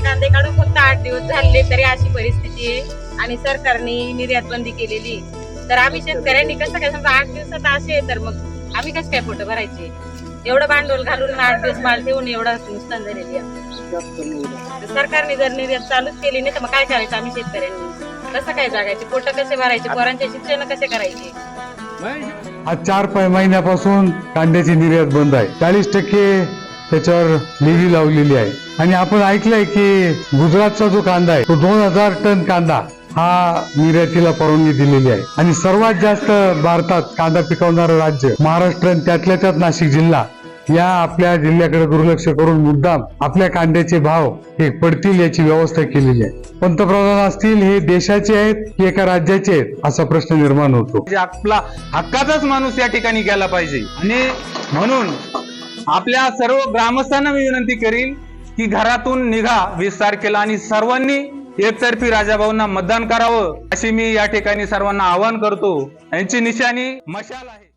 कांदे काढून फक्त आठ दिवस झाले तरी अशी परिस्थिती आहे. आणि सरकारने निर्यात बंदी केलेली. तर आम्ही शेतकऱ्यांनी कसं काय समजा आठ दिवसात असे आहे तर मग आम्ही कसं काय फोटो भरायचे? एवढं भांडवल घालून आठ दिवस माल ठेवून एवढं नुकसान झालेली आहे. सरकारने जर निर्यात चालूच केली नाही तर मग काय करायचं आम्ही शेतकऱ्यांनी? कसं काय जगायचे? पोट कसे भरायचे? पोरांचे शिक्षण कसे करायचे? आज चार महिन्यापासून कांद्याची निर्यात बंद आहे. चाळीस टक्के त्याच्यावर लिली लावलेली आहे. आणि आपण ऐकलंय की गुजरातचा जो कांदा आहे तो दोन हजार टन कांदा हा निर्यातीला परवानगी दिलेली आहे. आणि सर्वात जास्त भारतात कांदा पिकवणारं राज्य महाराष्ट्र आणि त्यातल्या त्यात नाशिक जिल्हा या आपल्या जिल्ह्याकडे दुर्लक्ष करून मुद्दाम आपल्या कांद्याचे भाव हे पडतील याची व्यवस्था केलेली आहे. पंतप्रधान असतील हे देशाचे आहेत की एका राज्याचे आहेत असा प्रश्न निर्माण होतो. म्हणजे आपला हक्काचाच माणूस या ठिकाणी गेला पाहिजे. आणि म्हणून आपल्या सर्व ग्रामस्थांना मी विनंती करील की घरातून निघा वीस तारखेला आणि सर्वांनी एकतर्फी राजाभाऊंना मतदान करावं अशी मी या ठिकाणी सर्वांना आवाहन करतो. यांची निशाणी मशाल आहे.